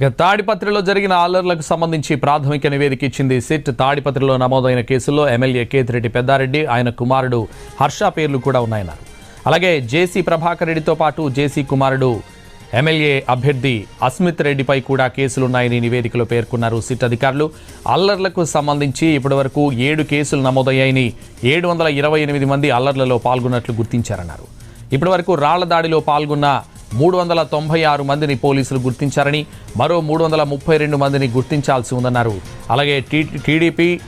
ఇక తాడిపత్రిలో జరిగిన ఆలర్లకు సంబంధించి ప్రాథమిక నివేదిక ఇచ్చింది సిట్. తాడిపత్రిలో నమోదైన కేసుల్లో ఎమ్మెల్యే కేతిరెడ్డి పెద్దారెడ్డి ఆయన కుమారుడు హర్ష పేర్లు కూడా ఉన్నాయన్నారు. అలాగే జేసీ ప్రభాకర్ రెడ్డితో పాటు జేసీ కుమారుడు ఎమ్మెల్యే అభ్యర్థి అస్మిత్ రెడ్డిపై కూడా కేసులున్నాయని నివేదికలో పేర్కొన్నారు సిట్ అధికారులు. అల్లర్లకు సంబంధించి ఇప్పటివరకు ఏడు కేసులు నమోదయ్యాయని ఏడు వందల ఇరవై ఎనిమిది మంది అల్లర్లలో పాల్గొన్నట్లు గుర్తించారన్నారు. ఇప్పటివరకు రాళ్ళ దాడిలో పాల్గొన్న మూడు వందల తొంభై ఆరు మందిని పోలీసులు గుర్తించారని మరో మూడు వందల ముప్పై రెండు మందిని గుర్తించాల్సి ఉందన్నారు. అలాగే టీ టీడీపీ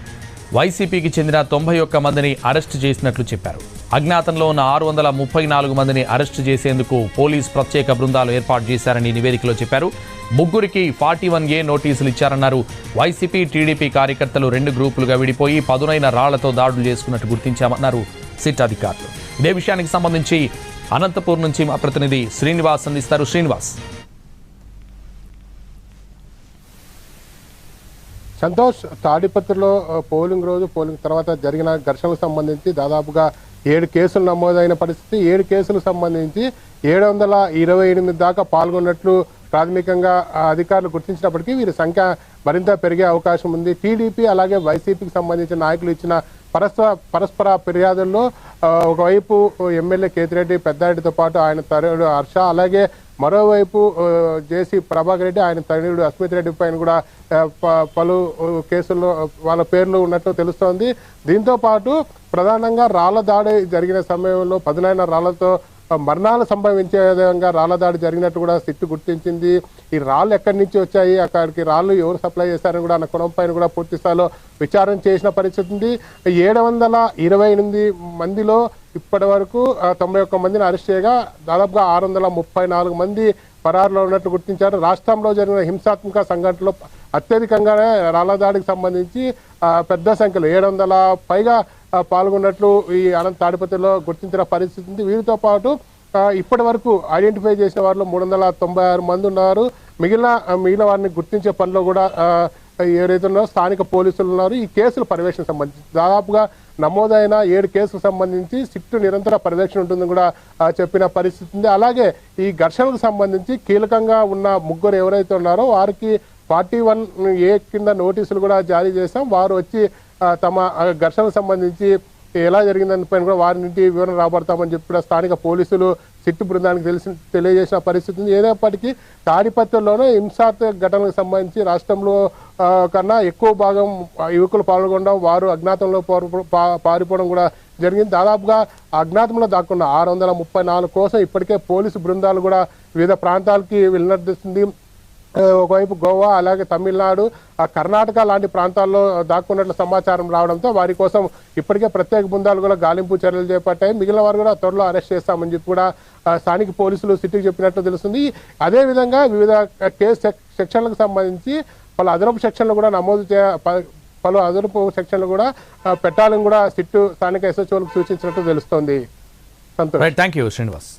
వైసీపీకి చెందిన తొంభై ఒక్క మందిని అరెస్టు చేసినట్లు చెప్పారు. అజ్ఞాతంలో ఉన్న ఆరు వందల ముప్పై నాలుగు మందిని అరెస్టు చేసేందుకు పోలీస్ ప్రత్యేక బృందాలు ఏర్పాటు చేశారని నివేదికలో చెప్పారు. ముగ్గురికి ఫార్టీ వన్ ఏ నోటీసులు ఇచ్చారన్నారు. వైసీపీ టీడీపీ కార్యకర్తలు రెండు గ్రూపులుగా విడిపోయి పదునైన రాళ్ళతో దాడులు చేసుకున్నట్టు గుర్తించామన్నారు సిట్ అధికారులు. ఇదే విషయానికి సంబంధించి అనంతపూర్ నుంచి మా ప్రతినిధి శ్రీనివాస్ అందిస్తారు. శ్రీనివాస్. సంతోష్ తాడిపత్రిలో పోలింగ్ రోజు పోలింగ్ తర్వాత జరిగిన ఘర్షణకు సంబంధించి దాదాపుగా ఏడు కేసులు నమోదైన పరిస్థితి. ఏడు కేసులకు సంబంధించి ఏడు వందల ఇరవై ఎనిమిది దాకా పాల్గొన్నట్లు ప్రాథమికంగా అధికారులు గుర్తించినప్పటికీ వీరి సంఖ్య మరింత పెరిగే అవకాశం ఉంది. టీడీపీ అలాగే వైసీపీకి సంబంధించిన నాయకులు ఇచ్చిన పరస్పర పరస్పర ఫిర్యాదుల్లో ఒకవైపు ఎమ్మెల్యే కేతిరెడ్డి పెద్దారెడ్డితో పాటు ఆయన తరుడు హర్ష అలాగే మరోవైపు జేసీ ప్రభాకర్ రెడ్డి ఆయన తనయుడు అస్మిత్ రెడ్డి పైన కూడా ప- పలు కేసుల్లో వాళ్ళ పేర్లు ఉన్నట్లు తెలుస్తోంది. దీంతో పాటు ప్రధానంగా రాళ్ళ దాడి జరిగిన సమయంలో పదునైన రాళ్ళతో మరణాలు సంభవించే విధంగా రాళ్ళ దాడి జరిగినట్టు కూడా సిట్ గుర్తించింది. ఈ రాళ్ళు ఎక్కడి నుంచి వచ్చాయి? అక్కడికి రాళ్ళు ఎవరు సప్లై చేశారని కూడా అన్న కులం పైన కూడా పూర్తి స్థాయిలో విచారణ చేసిన పరిస్థితి ఉంది. ఏడు వందల ఇరవై ఎనిమిది మందిలో ఇప్పటి వరకు తొంభై ఒక్క మందిని అరెస్ట్ చేయగా దాదాపుగా ఆరు వందల ముప్పై నాలుగు మంది పరారులో ఉన్నట్టు గుర్తించారు. రాష్ట్రంలో జరిగిన హింసాత్మక సంఘటనలో అత్యధికంగానే రాళ్ళ దాడికి సంబంధించి పెద్ద సంఖ్యలో ఏడు వందల పైగా పాల్గొన్నట్లు ఈ అనంత తాడిపత్రిలో గుర్తించిన పరిస్థితి ఉంది. వీరితో పాటు ఇప్పటి వరకు ఐడెంటిఫై చేసిన వారిలో మూడు వందల తొంభై ఆరు మంది ఉన్నారు. మిగిలిన మిగిలిన వారిని గుర్తించే పనిలో కూడా ఆ, ఏదైతే ఉన్నారో స్థానిక పోలీసులు ఉన్నారు. ఈ కేసుల పర్యవేక్షణ సంబంధించి దాదాపుగా నమోదైన ఏడు కేసులకు సంబంధించి సిట్టు నిరంతర పర్యవేక్షణ ఉంటుందని కూడా చెప్పిన పరిస్థితి ఉంది. అలాగే ఈ ఘర్షణకు సంబంధించి కీలకంగా ఉన్న ముగ్గురు ఎవరైతే ఉన్నారో వారికి ఫార్టీ వన్ ఏ కింద నోటీసులు కూడా జారీ చేశాం. వారు వచ్చి తమ ఘర్షణకు సంబంధించి ఎలా జరిగిందని పైన కూడా వారి నుండి వివరణ రాబడతామని చెప్పి కూడా స్థానిక పోలీసులు సిట్టు బృందానికి తెలిసి తెలియజేసిన పరిస్థితి ఉంది. ఏదైనప్పటికీ తాడిపత్రిలోనే హింసాత్మక ఘటనకు సంబంధించి రాష్ట్రంలో కన్నా ఎక్కువ భాగం యువకులు పాల్గొనడం వారు అజ్ఞాతంలో పారిపోవడం కూడా జరిగింది. దాదాపుగా అజ్ఞాతంలో దాక్కున్న ఆరు వందల ముప్పై నాలుగు కోసం ఇప్పటికే పోలీసు బృందాలు కూడా వివిధ ప్రాంతాలకి వెళ్ళినట్టుంది ఒకవైపు గోవా అలాగే తమిళనాడు కర్ణాటక లాంటి ప్రాంతాల్లో దాక్కున్నట్లు సమాచారం రావడంతో వారి కోసం ఇప్పటికే ప్రత్యేక బృందాలు కూడా గాలింపు చర్యలు చేపట్టాయి. మిగిలిన వారు కూడా త్వరలో అరెస్ట్ చేస్తామని చెప్పి కూడా స్థానిక పోలీసులు సిటీకి చెప్పినట్లు తెలుస్తుంది. అదే విధంగా వివిధ కేసు సెక్షన్లకు సంబంధించి పలు అదనపు సెక్షన్లు కూడా నమోదు చే పలు అదనపు సెక్షన్లు కూడా పెట్టాలని కూడా సిట్టు స్థానిక ఎస్హెచ్ఓలకు సూచించినట్టు తెలుస్తోంది. సంతోష్. Thank you Srinivas